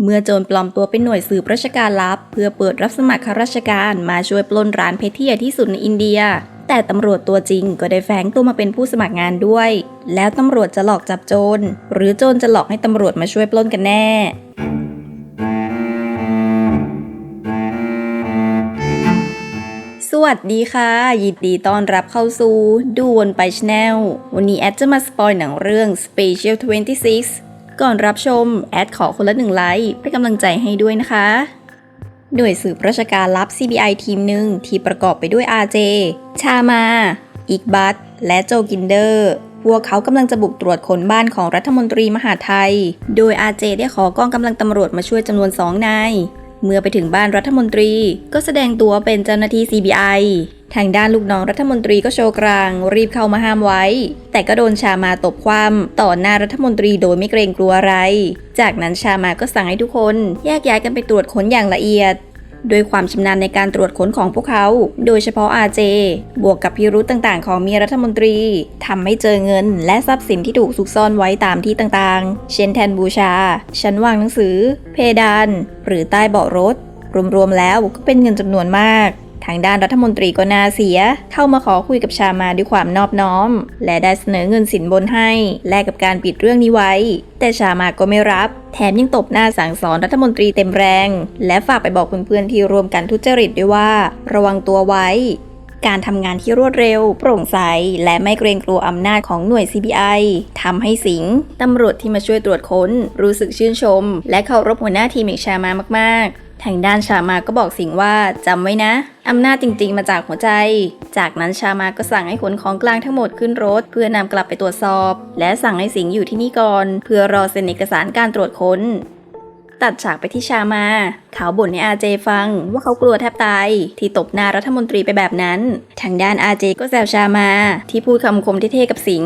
เมื่อโจรปลอมตัวเป็นหน่วยสืบราชการลับ เพื่อเปิดรับสมัครข้าราชการมาช่วยปล้นร้านเพชรที่ใหญ่ที่สุดในอินเดีย แต่ตำรวจตัวจริงก็ได้แฝงตัวมาเป็นผู้สมัครงานด้วย แล้วตำรวจจะหลอกจับโจรหรือโจรจะหลอกให้ตำรวจมาช่วยปล้นกันแน่สวัสดีค่ะ ยินดีต้อนรับเข้าสู่ดูวนไปชแนลวันนี้แอดจะมาสปอยหนังเรื่อง Special 26 ก่อนรับชม แอดขอคนละหนึ่งไลค์เป็นกำลังใจให้ด้วยนะคะ หน่วยสืบราชการลับ CBI ทีมหนึ่งที่ประกอบไปด้วย RJ ชามา อิกบัต และโจกินเดอร์พวกเขากำลังจะบุกตรวจค้นบ้านของรัฐมนตรีมหาไทย โดยอาเจได้ขอกองกำลังตำรวจมาช่วยจำนวนสองนาย เมื่อไปถึงบ้านรัฐมนตรีก็แสดงตัวเป็นเจ้าหน้าที่ CBI ทางด้านลูกน้องรัฐมนตรีก็โชว์กลาง รีบเข้ามาห้ามไว้ แต่ก็โดนชามาตบความต่อหน้ารัฐมนตรีโดยไม่เกรงกลัวอะไร จากนั้นชามาก็สั่งให้ทุกคนแยกย้ายกันไปตรวจค้นอย่างละเอียด ด้วยความชำนาญในการตรวจค้นของพวกเขา โดยเฉพาะอาเจ บวกกับพิรุธต่างๆ ของเมียรัฐมนตรีทำให้เจอเงิน และทรัพย์สินที่ถูกซุกซ่อนไว้ตามที่ต่างๆ เช่นแทนบูชา ชั้นวางหนังสือ เพดาน หรือใต้เบาะรถ รวมๆแล้วก็เป็นเงินจำนวนมาก ทางด้านรัฐมนตรีก็น่าเสีย เข้ามาขอคุยกับชามาด้วยความนอบน้อม และได้เสนอเงินสินบนให้ แลกกับการปิดเรื่องนี้ไว้ แต่ชามาก็ไม่รับ แถมยังตบหน้าสั่งสอนรัฐมนตรีเต็มแรง และฝากไปบอกเพื่อนๆที่รวมกันทุจริตด้วยว่า ระวังตัวไว้การทำงานที่รวดเร็ว โปร่งใส และไม่เกรงกลัวอำนาจของหน่วย CBI ทำให้สิงห์ตำรวจที่มาช่วยตรวจค้น รู้สึกชื่นชม และเคารพหัวหน้าทีมเอกชามามาก ๆ ทางด้านชามาก็บอกสิงว่าจำไว้นะอำนาจจริงๆ มาจากหัวใจ จากนั้นชามาก็สั่งให้ขนของกลางทั้งหมดขึ้นรถ เพื่อนำกลับไปตรวจสอบ และสั่งให้สิงอยู่ที่นี่ก่อน เพื่อรอเซ็นเอกสารการตรวจค้น ตัดฉากไปที่ชามา เขาบ่นให้อาเจฟังว่าเขากลัวแทบตาย ที่ตบหน้ารัฐมนตรีไปแบบนั้น ทางด้านอาเจก็แซวชามา ที่พูดคำคมเท่ๆกับสิง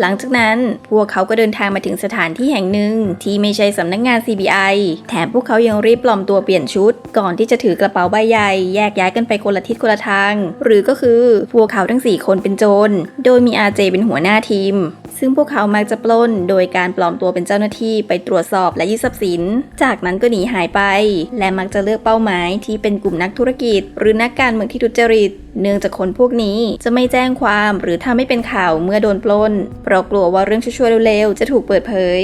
หลังจากนั้นพวกเขาก็เดินทางมาถึงสถานที่แห่งหนึ่ง ที่ไม่ใช่สำนักงาน CBI แถมพวกเขายังรีบปลอมตัวเปลี่ยนชุด ก่อนที่จะถือกระเป๋าใบใหญ่แยกย้ายกันไปคนละทิศคนละทาง หรือก็คือพวกเขาทั้ง 4 คนเป็นโจร โดยมีอาเจเป็นหัวหน้าทีม ซึ่งพวกเขามักจะปล้นโดยการปลอมตัวเป็นเจ้าหน้าที่ไปตรวจสอบและยึดทรัพย์สิน จากนั้นก็หนีหายไป และมักจะเลือกเป้าหมายที่เป็นกลุ่มนักธุรกิจ หรือนักการเมืองที่ทุจริตเนื่องจากคนพวกนี้จะไม่แจ้งความหรือทำให้เป็นข่าวเมื่อโดนปล้นเพราะกลัวว่าเรื่องชั่วๆเร็วๆจะถูกเปิดเผย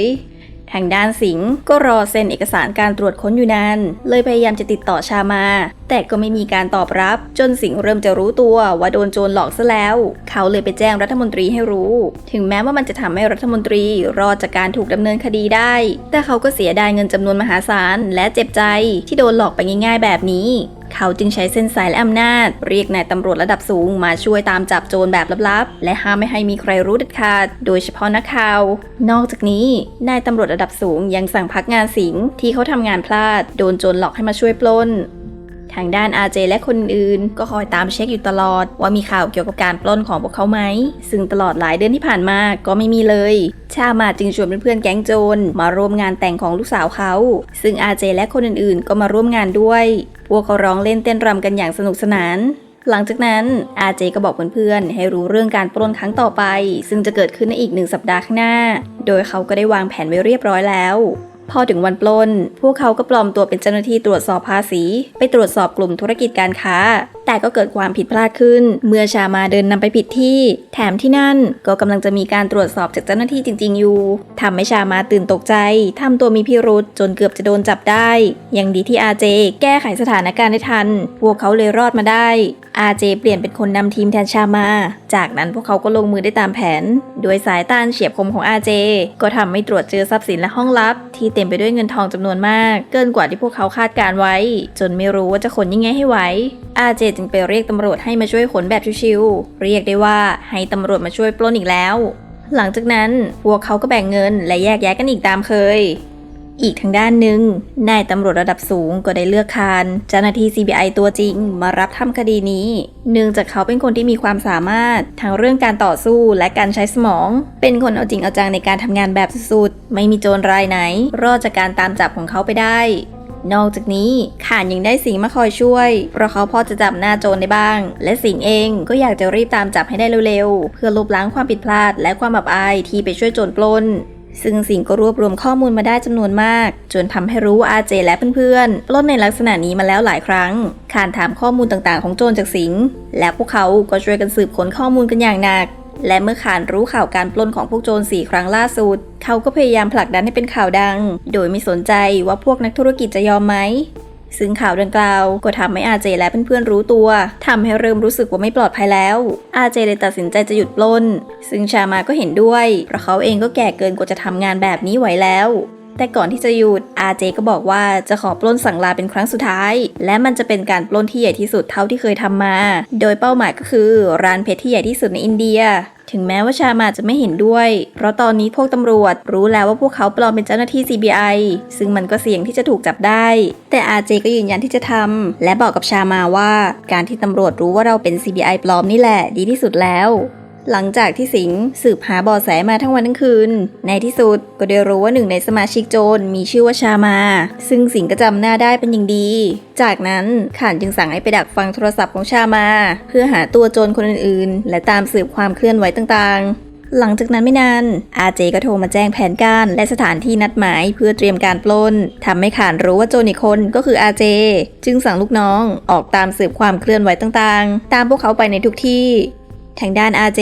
ทางด้านสิงห์ก็รอเซ็นเอกสารการตรวจค้นอยู่นานเลยพยายามจะติดต่อชามา แต่ก็ไม่มีการตอบรับ จนสิงห์เริ่มจะรู้ตัวว่าโดนโจรหลอกซะแล้ว เขาเลยไปแจ้งรัฐมนตรีให้รู้ ถึงแม้ว่ามันจะทำให้รัฐมนตรีรอดจากการถูกดำเนินคดีได้ แต่เขาก็เสียดายเงินจำนวนมหาศาลและเจ็บใจที่โดนหลอกไปง่าย ๆ แบบนี้ เขาจึงใช้เส้นสายและอำนาจ เรียกนายตำรวจระดับสูงมาช่วยตามจับโจรแบบลับๆ และห้ามไม่ให้มีใครรู้เด็ดขาด โดยเฉพาะนักข่าว นอกจากนี้นายตำรวจระดับสูงยังสั่งพักงานสิงที่เขาทำงานพลาด โดนโจรหลอกให้มาช่วยปล้น ทางด้านอาเจและคนอื่นก็คอยตามเช็คอยู่ตลอด ว่ามีข่าวเกี่ยวกับการปล้นของพวกเขาไหม ซึ่งตลอดหลายเดือนที่ผ่านมาก็ไม่มีเลย ชามาจึงชวนเพื่อนๆแก๊งโจรมาร่วมงานแต่งของลูกสาวเขา ซึ่งอาเจและคนอื่นๆ ก็มาร่วมงานด้วย พวกเขาร้องเล่นเต้นรำกันอย่างสนุกสนานหลังจากนั้นอาเจก็บอกเพื่อนๆให้รู้เรื่องการปล้นครั้งต่อไป ซึ่งจะเกิดขึ้นในอีกหนึ่งสัปดาห์ข้างหน้า โดยเขาก็ได้วางแผนไว้เรียบร้อยแล้ว พอถึงวันปล้น พวกเขาก็ปลอมตัวเป็นเจ้าหน้าที่ตรวจสอบภาษี ไปตรวจสอบกลุ่มธุรกิจการค้า แต่ก็เกิดความผิดพลาดขึ้น เมื่อชามาเดินนำไปผิดที่ แถมที่นั่นก็กำลังจะมีการตรวจสอบจากเจ้าหน้าที่จริง ๆ อยู่ทำให้ชามาตื่นตกใจทำตัวมีพิรุษจนเกือบจะโดนจับได้ ยังดีที่อาเจ แก้ไขสถานการณ์ได้ทัน พวกเขาเลยรอดมาได้อาเจเปลี่ยนเป็นคนนำทีมแทนชามา จากนั้นพวกเขาก็ลงมือได้ตามแผน โดยสายตาเฉียบคมของอาเจ ก็ทำให้ตรวจเจอทรัพย์สินและห้องลับ ที่เต็มไปด้วยเงินทองจำนวนมาก เกินกว่าที่พวกเขาคาดการไว้ จนไม่รู้ว่าจะขนยังไงให้ไหวอาเจจึงไปเรียกตำรวจให้มาช่วยขนแบบชิวๆ เรียกได้ว่าให้ตำรวจมาช่วยปล้นอีกแล้ว หลังจากนั้นพวกเขาก็แบ่งเงินและแยกย้ายกันอีกตามเคย อีกทางด้านหนึ่งนายตำรวจระดับสูงก็ได้เลือกคานเจ้าหน้าที่ CBI ตัวจริงมารับทำคดีนี้ เนื่องจากเขาเป็นคนที่มีความสามารถทั้งเรื่องการต่อสู้และการใช้สมอง เป็นคนเอาจริงเอาจังในการทำงานแบบสุดๆ ไม่มีโจรรายไหน รอดจากการตามจับของเขาไปได้ นอกจากนี้ข่านยังได้สิงมาคอยช่วย เพราะเขาพอจะจับหน้าโจรได้บ้าง และสิงเองก็อยากจะรีบตามจับให้ได้เร็วๆ เพื่อลบล้างความผิดพลาด และความอับอายที่ไปช่วยโจรปล้นซึ่งสิงก็รวบรวมข้อมูลมาได้จำนวนมาก จนทำให้รู้ว่าอาเจและเพื่อนๆปล้นในลักษณะนี้มาแล้วหลายครั้งขานถามข้อมูลต่างๆ ของโจรจากสิงและพวกเขาก็ช่วยกันสืบค้นข้อมูลกันอย่างหนัก และเมื่อขานรู้ข่าวการปล้นของพวกโจรสี่ครั้งล่าสุด เขาก็พยายามผลักดันให้เป็นข่าวดัง โดยไม่สนใจว่าพวกนักธุรกิจจะยอมไหม ซึ่งข่าวดังกล่าวก็ทำให้อาเจและเพื่อนๆรู้ตัวทำให้เริ่มรู้สึกว่าไม่ปลอดภัยแล้ว อาเจเลยตัดสินใจจะหยุดปล้น ซึ่งชามาก็เห็นด้วย เพราะเขาเองก็แก่เกินกว่าจะทำงานแบบนี้ไหวแล้ว แต่ก่อนที่จะหยุดอาเจก็บอกว่าจะขอปล้นสั่งลาเป็นครั้งสุดท้าย และมันจะเป็นการปล้นที่ใหญ่ที่สุดเท่าที่เคยทำมา โดยเป้าหมายก็คือร้านเพชรที่ใหญ่ที่สุดในอินเดียถึงแม้ว่าชามาจะไม่เห็นด้วย เพราะตอนนี้พวกตำรวจรู้แล้วว่าพวกเขาปลอมเป็นเจ้าหน้าที่ CBI ซึ่งมันก็เสี่ยงที่จะถูกจับได้ แต่อาเจก็ยืนยันที่จะทำ และบอกกับชามาว่า การที่ตำรวจรู้ว่าเราเป็น CBI ปลอมนี่แหละดีที่สุดแล้ว หลังจากที่สิงห์สืบหาเบาะแสมาทั้งวันทั้งคืน ในที่สุดก็ได้รู้ว่าหนึ่งในสมาชิกโจรมีชื่อว่าชามา ซึ่งสิงห์ก็จำหน้าได้เป็นอย่างดี จากนั้นข่านจึงสั่งให้ไปดักฟังโทรศัพท์ของชามา เพื่อหาตัวโจรคนอื่นๆ และตามสืบความเคลื่อนไหวต่างๆหลังจากนั้นไม่นาน อาเจก็โทรมาแจ้งแผนการและสถานที่นัดหมายเพื่อเตรียมการปล้นทำให้ขานรู้ว่าโจรอีกคนก็คืออาเจ จึงสั่งลูกน้องออกตามสืบความเคลื่อนไหวต่างๆ ตามพวกเขาไปในทุกที่ ทางด้านอาเจ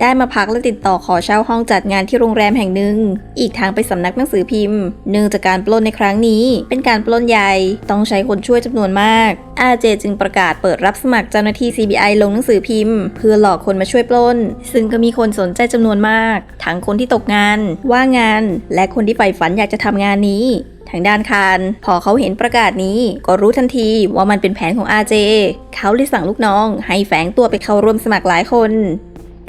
ได้มาพักและติดต่อขอเช่าห้องจัดงานที่โรงแรมแห่งหนึ่ง อีกทางไปสำนักหนังสือพิมพ์ เนื่องจากการปล้นในครั้งนี้ เป็นการปล้นใหญ่ ต้องใช้คนช่วยจำนวนมาก อาเจจึงประกาศเปิดรับสมัครเจ้าหน้าที่ CBI ลงหนังสือพิมพ์ เพื่อหลอกคนมาช่วยปล้น ซึ่งก็มีคนสนใจจำนวนมาก ทั้งคนที่ตกงาน ว่างงาน และคนที่ใฝ่ฝันอยากจะทำงานนี้ ทางด้านคารพอเขาเห็นประกาศนี้ก็รู้ทันทีว่ามันเป็นแผนของอาเจเขาเลยสั่งลูกน้อง ให้แฝงตัวไปเข้าร่วมสมัครหลายคน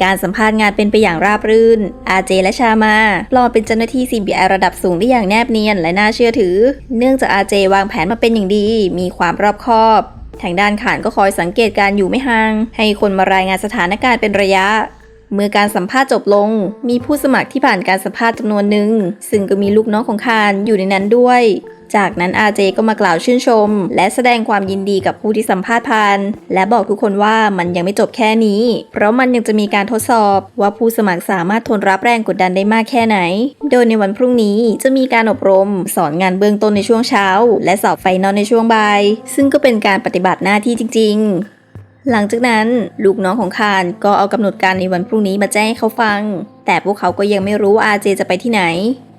การสัมภาษณ์งานเป็นไปอย่างราบรื่น อาเจและชามาปลอมเป็นเจ้าหน้าที่ CBI ระดับสูงได้อย่างแนบเนียนและน่าเชื่อถือ เนื่องจากอาเจวางแผนมาเป็นอย่างดี มีความรอบคอบ ทางด้านขานก็คอยสังเกตการอยู่ไม่ห่าง ให้คนมารายงานสถานการณ์เป็นระยะ เมื่อการสัมภาษณ์จบลง มีผู้สมัครที่ผ่านการสัมภาษณ์จำนวนหนึ่ง ซึ่งก็มีลูกน้องของคานอยู่ในนั้นด้วย จากนั้นอาเจก็มากล่าวชื่นชม และแสดงความยินดีกับผู้ที่สัมภาษณ์ผ่าน และบอกทุกคนว่ามันยังไม่จบแค่นี้ เพราะมันยังจะมีการทดสอบว่าผู้สมัครสามารถทนรับแรงกดดันได้มากแค่ไหน โดยในวันพรุ่งนี้จะมีการอบรม สอนงานเบื้องต้นในช่วงเช้า และสอบไฟนอลในช่วงบ่าย ซึ่งก็เป็นการปฏิบัติหน้าที่จริง ๆ หลังจากนั้นลูกน้องของคานก็เอากำหนดการในวันพรุ่งนี้มาแจ้งให้เขาฟัง แต่พวกเขาก็ยังไม่รู้ว่าอาเจจะไปที่ไหน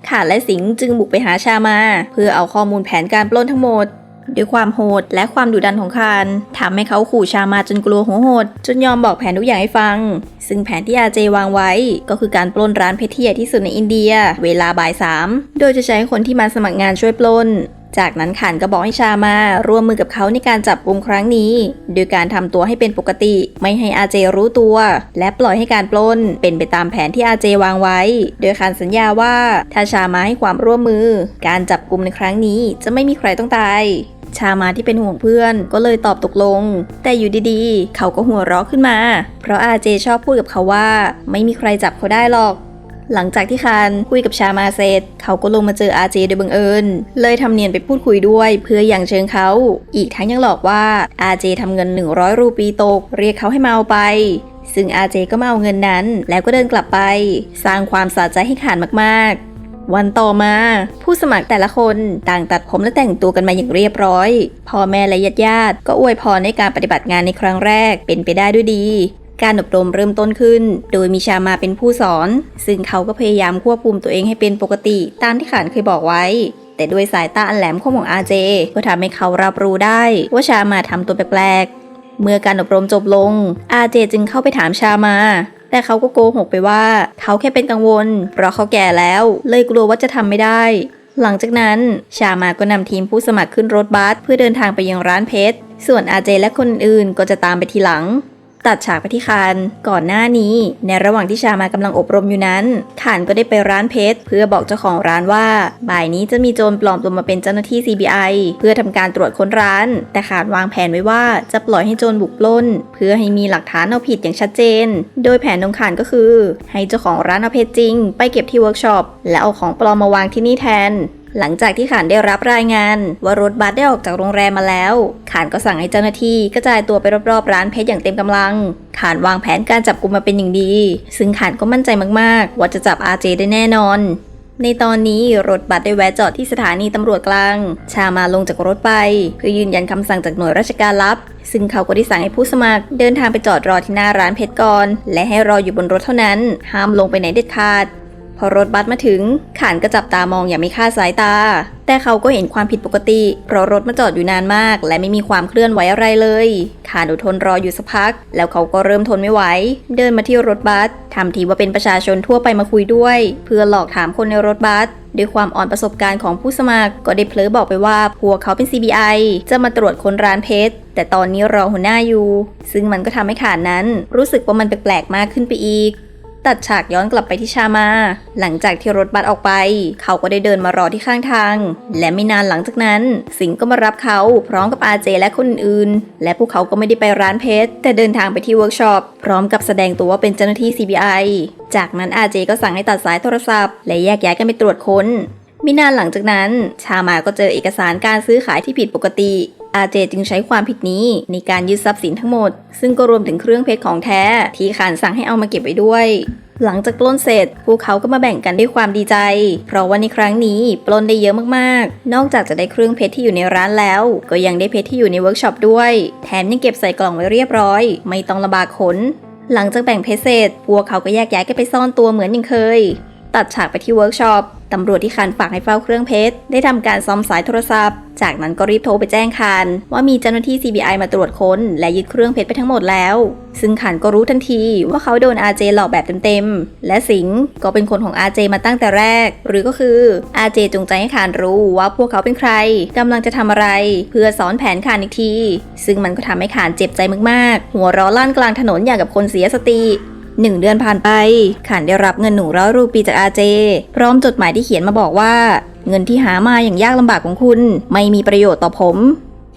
ขานและสิงห์จึงบุกไปหาชามา เพื่อเอาข้อมูลแผนการปล้นทั้งหมด ด้วยความโหดและความดุดันของคานทำให้เขาขู่ชามาจนกลัวหัวโหด จนยอมบอกแผนทุกอย่างให้ฟัง ซึ่งแผนที่อาเจวางไว้ ก็คือการปล้นร้านเพชรที่ใหญ่ที่สุดในอินเดีย เวลาบ่ายสามโดยจะใช้คนที่มาสมัครงานช่วยปล้น จากนั้นขานก็บอกให้ชามาร่วมมือกับเขาในการจับกลุ่มครั้งนี้ โดยการทำตัวให้เป็นปกติ ไม่ให้อาเจรู้ตัว และปล่อยให้การปล้น เป็นไปตามแผนที่อาเจวางไว้ โดยขานสัญญาว่าถ้าชามาให้ความร่วมมือ การจับกลุ่มในครั้งนี้จะไม่มีใครต้องตายชามาที่เป็นห่วงเพื่อนก็เลยตอบตกลง แต่อยู่ดีๆ เขาก็หัวเราะขึ้นมา เพราะอาเจชอบพูดกับเขาว่า ไม่มีใครจับเขาได้หรอก หลังจากที่คานคุยกับชามาเสร็จ เขาก็ลงมาเจออาเจโดยบังเอิญ เลยทำเนียนไปพูดคุยด้วยเพื่ออย่างเชิงเขา อีกทั้งยังหลอกว่าอาเจทำเงิน 100 รูปีตก เรียกเขาให้มาเอาไปซึ่งอาเจก็มาเอาเงินนั้น แล้วก็เดินกลับไป สร้างความสะใจให้ขานมากๆ วันต่อมา ผู้สมัครแต่ละคนต่างตัดผมและแต่งตัวกันมาอย่างเรียบร้อย พ่อแม่และญาติญาติก็อวยพรในการปฏิบัติงานในครั้งแรกเป็นไปได้ด้วยดี การอบรมเริ่มต้นขึ้น โดยมีชามาเป็นผู้สอน ซึ่งเขาก็พยายามควบคุมตัวเองให้เป็นปกติตามที่ขานเคยบอกไว้ แต่ด้วยสายตาอันแหลมคมของอาเจก็ทำให้เขารับรู้ได้ ว่าชามาทำตัวแปลกๆ เมื่อการอบรมจบลง อาเจจึงเข้าไปถามชามาแต่เขาก็โกหกไปว่า เขาแค่เป็นกังวล เพราะเขาแก่แล้ว เลยกลัวว่าจะทำไม่ได้ หลังจากนั้น ชามาก็นำทีมผู้สมัครขึ้นรถบัสเพื่อเดินทางไปยังร้านเพชร ส่วนอาเจและคนอื่นก็จะตามไปทีหลัง ตัดฉากไปที่คานก่อนหน้านี้ ในระหว่างที่ชามากำลังอบรมอยู่นั้นขานก็ได้ไปร้านเพชรเพื่อบอกเจ้าของร้านว่า บ่ายนี้จะมีโจรปลอมตัวมาเป็นเจ้าหน้าที่ CBI เพื่อทำการตรวจค้นร้าน แต่ขานวางแผนไว้ว่าจะปล่อยให้โจรบุกปล้น เพื่อให้มีหลักฐานเอาผิดอย่างชัดเจน โดยแผนของขานก็คือ ให้เจ้าของร้านเอาเพชรจริง ไปเก็บที่เวิร์กช็อปและเอาของปลอมมาวางที่นี่แทน หลังจากที่ขานได้รับรายงานว่ารถบัสได้ออกจากโรงแรมมาแล้ว ขานก็สั่งให้เจ้าหน้าที่กระจายตัวไปรอบๆ ร้านเพชรอย่างเต็มกำลัง ขานวางแผนการจับกลุ่มมาเป็นอย่างดี ซึ่งขานก็มั่นใจมากๆ ว่าจะจับอาเจได้แน่นอน ในตอนนี้รถบัสได้แวะจอดที่สถานีตำรวจกลาง ชามาลงจากรถไป เพื่อยืนยันคำสั่งจากหน่วยราชการลับ ซึ่งเขาก็ได้สั่งให้ผู้สมัคร เดินทางไปจอดรอที่หน้าร้านเพชรก่อนและให้รออยู่บนรถเท่านั้น ห้ามลงไปไหนเด็ดขาด พอรถบัสมาถึงขานก็จับตามองอย่างไม่คาดสายตา แต่เขาก็เห็นความผิดปกติ เพราะรถมาจอดอยู่นานมาก และไม่มีความเคลื่อนไหวอะไรเลยขานอดทนรออยู่สักพัก แล้วเขาก็เริ่มทนไม่ไหว เดินมาที่รถบัสทำทีว่าเป็นประชาชนทั่วไปมาคุยด้วย เพื่อหลอกถามคนในรถบัสด้วยความอ่อนประสบการณ์ของผู้สมัคร ก็ได้เพลอบอกไปว่าพวกเขาเป็น CBI จะมาตรวจคนร้านเพชร แต่ตอนนี้รอหัวหน้าอยู่ ซึ่งมันก็ทำให้ขานนั้น รู้สึกว่ามันแปลกๆมากขึ้นไปอีก ตัดฉากย้อนกลับไปที่ชามา หลังจากที่รถบัสออกไป เขาก็ได้เดินมารอที่ข้างทาง และไม่นานหลังจากนั้น สิงห์ก็มารับเขาพร้อมกับอาเจและคนอื่น และพวกเขาก็ไม่ได้ไปร้านเพชร แต่เดินทางไปที่เวิร์กช็อปพร้อมกับแสดงตัวว่าเป็นเจ้าหน้าที่ CBI จากนั้นอาเจก็สั่งให้ตัดสายโทรศัพท์ และแยกย้ายกันไปตรวจค้นไม่นานหลังจากนั้น ชามาก็เจอเอกสารการซื้อขายที่ผิดปกติ อาเจจึงใช้ความผิดนี้ในการยึดทรัพย์สินทั้งหมด ซึ่งก็รวมถึงเครื่องเพชรของแท้ ที่ขานสั่งให้เอามาเก็บไว้ด้วยหลังจากปล้นเสร็จ พวกเขาก็มาแบ่งกันด้วยความดีใจ เพราะว่าในครั้งนี้ปล้นได้เยอะมากๆ นอกจากจะได้เครื่องเพชรที่อยู่ในร้านแล้ว ก็ยังได้เพชรที่อยู่ในเวิร์กช็อปด้วย แถมยังเก็บใส่กล่องไว้เรียบร้อย ไม่ต้องลำบากขน หลังจากแบ่งเพชรเสร็จ พวกเขาก็แยกย้ายกันไปซ่อนตัวเหมือนอย่างเคย ตัดฉากไปที่เวิร์กช็อปตำรวจที่คานฝากให้เฝ้าเครื่องเพชร ได้ทำการซ่อมสายโทรศัพท์ จากนั้นก็รีบโทรไปแจ้งคานว่ามีเจ้าหน้าที่ CBI มาตรวจค้น และยึดเครื่องเพชรไปทั้งหมดแล้ว ซึ่งคานก็รู้ทันทีว่าเขาโดน RJ หลอกแบบเต็มๆ และสิงห์ก็เป็นคนของ RJ มาตั้งแต่แรก หรือก็คือ RJ จงใจให้คานรู้ว่าพวกเขาเป็นใครกำลังจะทำอะไร เพื่อสอนแผนคานอีกที ซึ่งมันก็ทำให้คานเจ็บใจมากๆ หัวร้อลั่นกลางถนนอย่างกับคนเสียสติ หนึ่งเดือนผ่านไปขานได้รับเงินหนูร้อยรูปีจากอาเจ พร้อมจดหมายที่เขียนมาบอกว่า เงินที่หามาอย่างยากลำบากของคุณ ไม่มีประโยชน์ต่อผม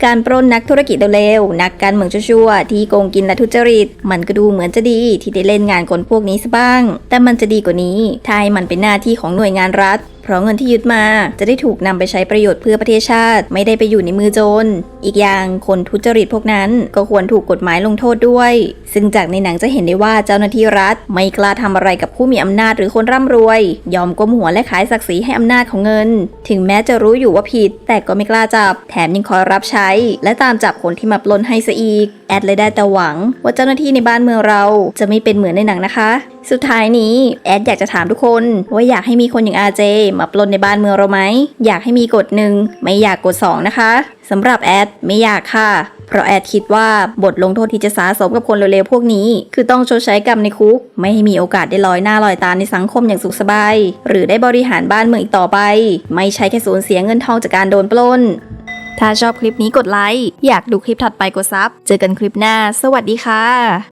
การปล้นนักธุรกิจเร็วๆนักการเมืองชั่วๆที่โกงกินและทุจริต มันก็ดูเหมือนจะดีที่ได้เล่นงานคนพวกนี้ซะบ้าง แต่มันจะดีกว่านี้ ถ้าให้มันเป็นหน้าที่ของหน่วยงานรัฐ เพราะเงินที่ยึดมาจะได้ถูกนำไปใช้ประโยชน์เพื่อประเทศชาติ ไม่ได้ไปอยู่ในมือโจร อีกอย่างคนทุจริตพวกนั้นก็ควรถูกกฎหมายลงโทษด้วย ซึ่งจากในหนังจะเห็นได้ว่าเจ้าหน้าที่รัฐ ไม่กล้าทำอะไรกับผู้มีอำนาจหรือคนร่ำรวย ยอมก้มหัวและขายศักดิ์ศรีให้อำนาจของเงิน ถึงแม้จะรู้อยู่ว่าผิด แต่ก็ไม่กล้าจับ แถมยังคอยรับใช้ และตามจับคนที่มาปล้นให้ซะอีก แอดเลยได้แต่หวัง ว่าเจ้าหน้าที่ในบ้านเมืองเราจะไม่เป็นเหมือนในหนังนะคะ สุดท้ายนี้แอดอยากจะถามทุกคนว่าอยากให้มีคนอย่างอาเจมาปล้นในบ้านเมืองเราไหม อยากให้มีกฎหนึ่งไม่อยากกฎสองนะคะสำหรับแอดไม่อยากค่ะ เพราะแอดคิดว่าบทลงโทษที่จะสะสมกับคนเร็วๆพวกนี้ คือต้องชดใช้กรรมในคุก ไม่ให้มีโอกาสได้ลอยหน้าลอยตาในสังคมอย่างสุขสบาย หรือได้บริหารบ้านเมืองอีกต่อไป ไม่ใช่แค่สูญเสียเงินทองจากการโดนปล้น ถ้าชอบคลิปนี้กดไลค์อยากดูคลิปถัดไปกดซับเจอกันคลิปหน้า สวัสดีค่ะ